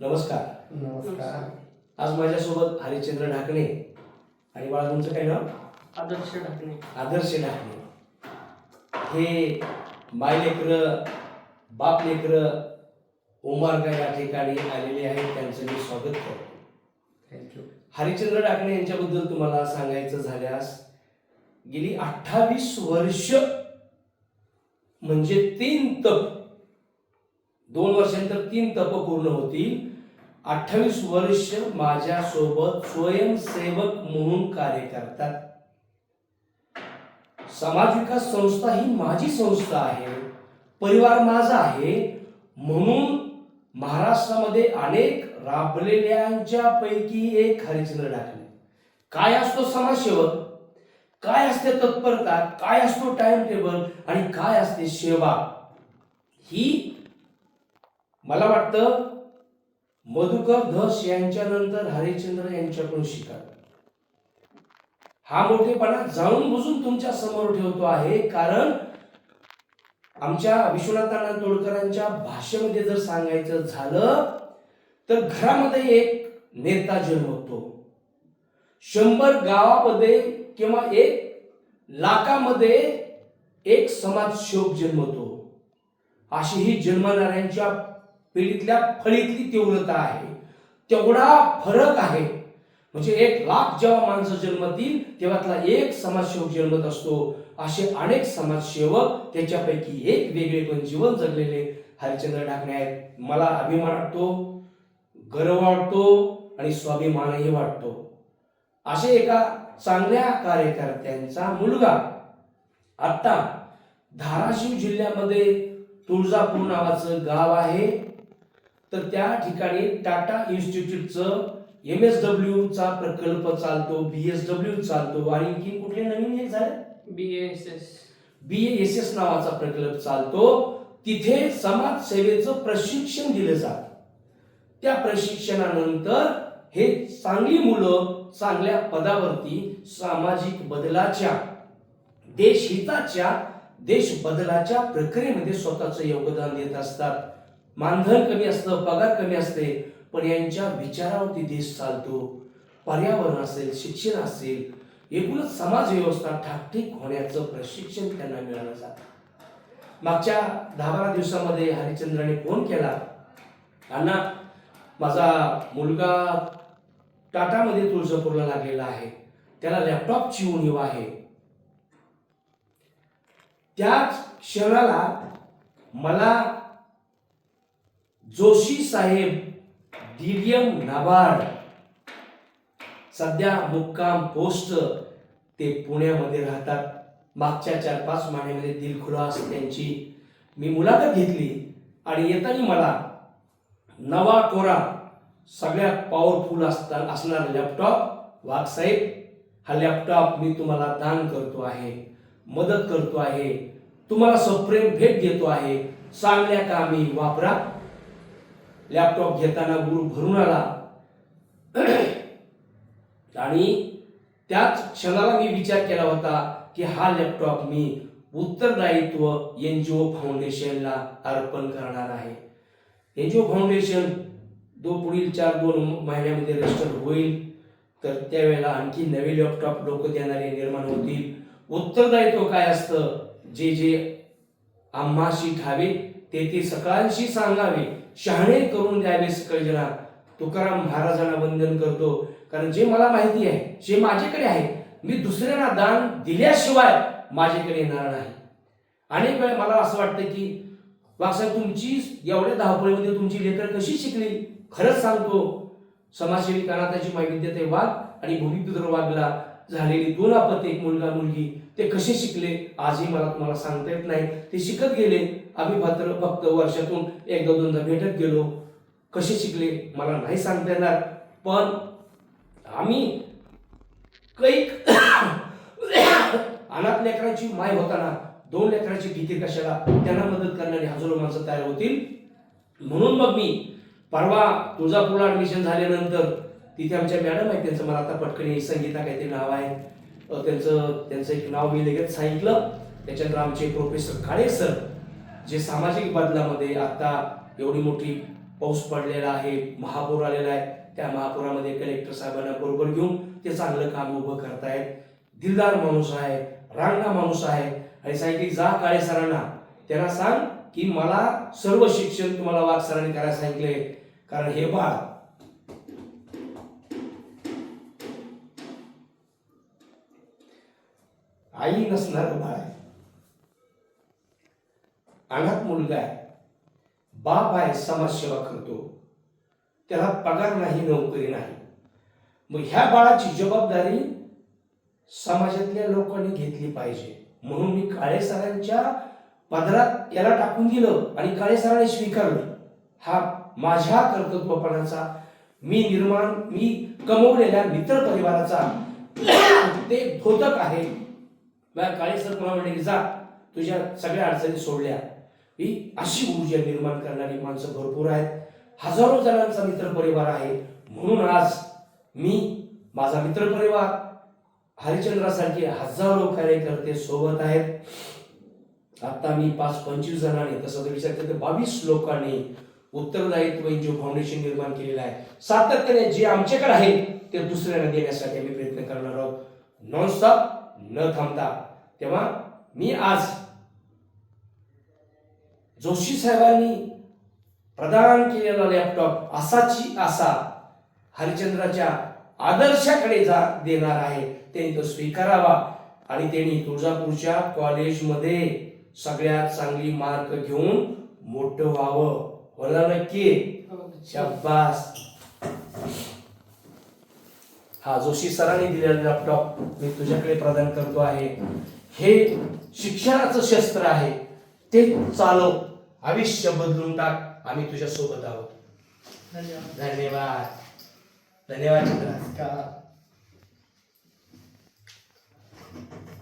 नमस्कार. नमस्कार. आज माझ्यासोबत हरिश्चंद्र ढाकणे आणि बाळा तुमचं काय नाव? आदर्श ढाकणे. आदर्श ढाकणे. हे माय लेकरं बाप लेकरं उमारगा या ठिकाणी आलेले आहेत त्यांचं मी स्वागत करतो. थँक्यू हरिश्चंद्र ढाकणे यांच्याबद्दल तुम्हाला सांगायचं झाल्यास गेली अठ्ठावीस वर्ष म्हणजे तीन तप दोन वर्षांतर तीन तप पूर्ण होतील. अठ्ठावीस वर्ष माझ्यासोबत स्वयंसेवक म्हणून कार्य करतात. समाज विकास संस्था ही माझी संस्था आहे. परिवार माझा आहे. म्हणून महाराष्ट्रामध्ये अनेक राबलेल्यांच्या पैकी एक हरिचंद्र ढाकणे काय असतो समाजसेवक? काय असते तत्परता? काय असतो टाइम टेबल आणि काय असते सेवा? ही मला वाटतं मधुकर धस यांच्यानंतर हरिश्चंद्र यांच्याकडून शिकावे हा मोठेपणा जाणून बुजून तुमच्यासमोर ठेवतो आहे कारण आमच्या विश्वनाथानंद तोडकरांच्या भाषेमध्ये जर सांगायचं झालं तर घरामध्ये एक नेता जन्मतो. शंभर गावामध्ये किंवा एक लाखामध्ये एक समाजसेवक जन्मतो. अशी ही जन्मणाऱ्यांच्या पिढीतल्या फळीतली तीव्रता आहे. तेवढा फरक आहे. म्हणजे एक लाख जेव्हा माणसं जन्मतील तेव्हातला एक समाजसेवक जन्मत असतो. असे अनेक समाजसेवक त्याच्यापैकी एक वेगळे पण जीवन जगलेले हरिचंद्र ढाकणे आहेत. मला अभिमान वाटतो गर्व वाटतो आणि स्वाभिमानही वाटतो. असे एका चांगल्या कार्यकर्त्यांचा मुलगा आत्ता धाराशिव जिल्ह्यामध्ये तुळजापूर नावाचं गाव आहे. तर त्या ठिकाणी टाटा इन्स्टिट्यूटचं एम एस चा प्रकल्प चालतो बी एस डब्ल्यू चालतो. आणि आणखी कुठले नवीन एक झाले? B S S. B S S नावाचा प्रकल्प चालतो. तिथे समाजसेवेचं प्रशिक्षण दिलं जातं. त्या प्रशिक्षणानंतर हे चांगली मुलं चांगल्या पदावरती सामाजिक बदलाच्या देशहिताच्या देश बदलाच्या प्रक्रियेमध्ये स्वतःचं योगदान देत असतात. मानधन कमी असतं पगार कमी असते पण यांच्या विचारावरती देश चालतो. पर्यावरण असेल शिक्षण असेल एकूणच समाज व्यवस्था ठाकठीक होण्याचं प्रशिक्षण त्यांना मिळालं जातं. मागच्या दहा बारा दिवसामध्ये हरिश्चंद्राने फोन केला. अण्णा माझा मुलगा टाटामध्ये तुळजापूरला लागलेला आहे. त्याला लॅपटॉपची उणीव आहे. त्याच क्षणाला मला जोशी साहेब डीडीएम नाबार्ड. सध्या मुक्काम पोस्ट ते पुण्यामध्ये राहतात. मागच्या चार पाच महिन्यामध्ये दिलखुलास त्यांची मी मुलाखत घेतली आणि येताना मला नवा कोरा सगळ्यात पॉवरफुल असता असणारा लॅपटॉप वाघसाहेब हा लॅपटॉप मी तुम्हाला दान करतो आहे मदत करतो आहे तुम्हाला सप्रेम भेट देतो आहे चांगल्या कामी वापरा. लॅपटॉप घेताना गुरु भरून आला. आणि त्याच क्षणाला मी विचार केला होता की हा लॅपटॉप मी उत्तरदायित्व एन जी ओ फाउंडेशनला अर्पण करणार आहे. एन जी ओ फाउंडेशन दो पुढील चार दोन महिन्यामध्ये रजिस्टर होईल. तर त्यावेळेला आणखी नवे लॅपटॉप लोक देणारे निर्माण होतील. उत्तरदायित्व काय असतं? जे जे आम्हाशी ठावे ते ते सकाळशी सांगावे. शहाणे करून द्यावे सकळजना तुकाराम महाराजांना वंदन करतो. कारण जे मला माहिती आहे जे माझ्याकडे आहे मी दुसऱ्यांना दान दिल्याशिवाय माझ्याकडे येणार नाही. अनेक वेळा मला असं वाटतं की बाबासाहेब तुमची एवढ्या धावपळीमध्ये तुमची लेकर कशी शिकली? खरंच सांगतो समाजसेवी माहिती वैविध्यते वाघ आणि भूमिपुत्र वाघला झालेली दोन आपत्ती एक मुलगा मुलगी ते कसे शिकले? आजही मला तुम्हाला सांगता येत नाही. ते शिकत गेले. आम्ही मात्र फक्त वर्षातून एकदा दोनदा भेटत गेलो. कसे शिकले मला नाही सांगता येणार पण आम्ही कैक अनाथ लेकरांची माय होताना दोन लेकरांची भीती कशाला त्यांना मदत करणारी हजारो माणसं तयार होतील. म्हणून मग मी परवा तुळजापूरला ऍडमिशन झाल्यानंतर तिथे आमच्या मॅडम आहेत त्यांचं मला आता पटकन संगीता काहीतरी नाव आहे. त्यांचं त्यांचं एक नाव मी लगेच सांगितलं. त्याच्यानंतर आमचे प्रोफेसर काळे सर जे सामाजिक बदलामध्ये आता एवढी मोठी पाऊस पडलेला आहे महापूर आलेला आहे त्या महापुरामध्ये कलेक्टर साहेबांना बरोबर घेऊन ते चांगलं काम उभं करतायत. दिलदार माणूस आहे रांगा माणूस आहे. आणि सांगितले जा काळे सरांना. त्यांना सांग की मला सर्व शिक्षण तुम्हाला वाघ सरांनी करायला सांगितले कारण हे बाळ आई नसणार बाळ. अनाथ मुलगा आहे. बाप आहे समाजसेवा करतो. त्याला पगार नाही नोकरी नाही. मग ह्या बाळाची जबाबदारी समाजातल्या लोकांनी घेतली पाहिजे. म्हणून मी काळे सरांच्या पदरात याला टाकून दिलं आणि काळे सरांनी स्वीकारलं. हा माझ्या कर्तृत्वपणाचा मी निर्माण मी कमवलेल्या मित्र परिवाराचा ते धोतक आहे. काळे सर मला म्हणले की जा तुझ्या सगळ्या अडचणी सोडल्या. ही अशी ऊर्जा निर्माण करणारी माणसं भरपूर आहेत. हजारो जणांचा मित्र परिवार आहे. म्हणून आज मी माझा मित्र परिवार हरिचंद्रासारखे हजारो कार्यकर्ते सोबत आहेत. आता मी पाच पंचवीस जणांनी तसं तर विचार करते बावीस लोकांनी उत्तरदायित्व जो फाउंडेशन निर्माण केलेलं आहे सातत्याने जे आमच्याकडे आहे ते दुसऱ्यांना देण्यासाठी आम्ही प्रयत्न करणार आहोत. नॉनस्टॉप न थांबता. तेव्हा मी आज जोशी साहेबांनी प्रदान केलेला लॅपटॉप असाची आसा हरिचंद्राच्या आदर्शाकडे जा देणार आहे. त्यांनी तो स्वीकारावा आणि त्यांनी तुळजापूरच्या कॉलेजमध्ये सगळ्यात चांगली मार्क घेऊन मोठं व्हावं. होला नक्की? शाबास. हा जोशी सरांनी दिलेला लॅपटॉप मी तुझ्याकडे प्रदान करतो आहे. हे शिक्षणाचं शस्त्र आहे. ते चालव. आयुष्य बदलून टाक. आम्ही तुझ्या सोबत आहोत. धन्यवाद. धन्यवाद.